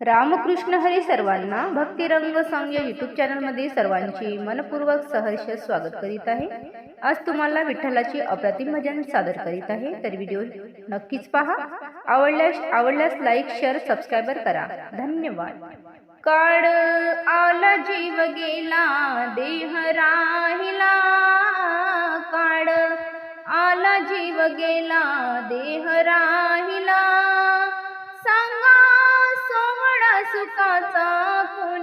रामकृष्ण हरी सर्वांना भक्तिरंग संघ या युट्यूब चॅनलमध्ये सर्वांची मनपूर्वक सहर्ष स्वागत करीत आहे. आज तुम्हाला विठ्ठलाची अप्रतिम भजन सादर करीत आहे. तर व्हिडिओ नक्कीच पहा. आवडल्यास आवडल्यास लाईक शेअर सबस्क्राईबर करा. धन्यवाद. काळ आला जीव गेला देह राहिला.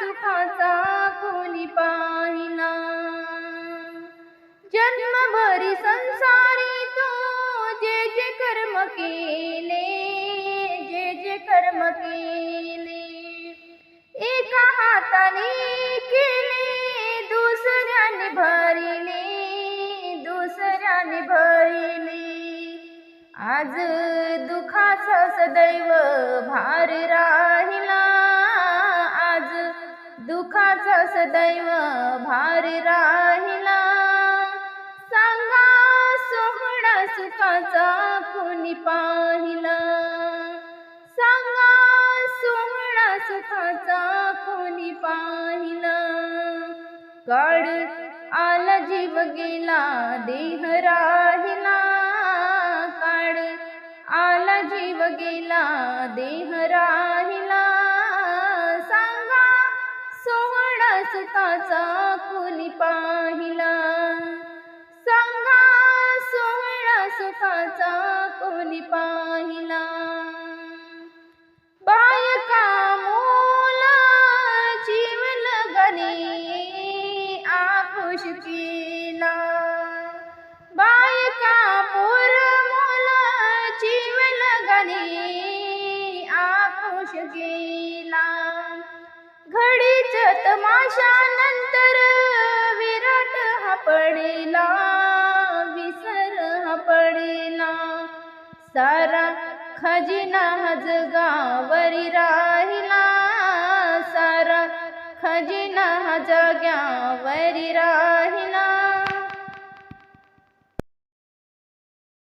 सुखाचा कोणी पाहिला जन्मभरी संसारी तो जे जे कर्म केले जे जे कर्म केले. एका हाताने केले दुसऱ्याने भरिले दुसऱ्याने भरिले. आज दुखाचा सदैव भार राहिला. दुखाचा सदैव भार राहिला. सांगा सोहळा सुखाचा कोणी पाहिला? सांगा सोहळा सुखाचा कोणी पाहिला? काळ आला जीव गेला देह राहिला. काळ आला जीव गेला देह राहिला. सोहळा कुणी कोणी पाहिला? सांगा सोहळा सुखाचा कोणी पाहिला? बायका मोल जीव लगने आपुष केला. बायका पोर मोल जीव लगने आपुष केला. घडीच तमाशानंतर सारा खजिना हज गावरी राहिला. सारा खजिना हा जाग्यावरी राहिला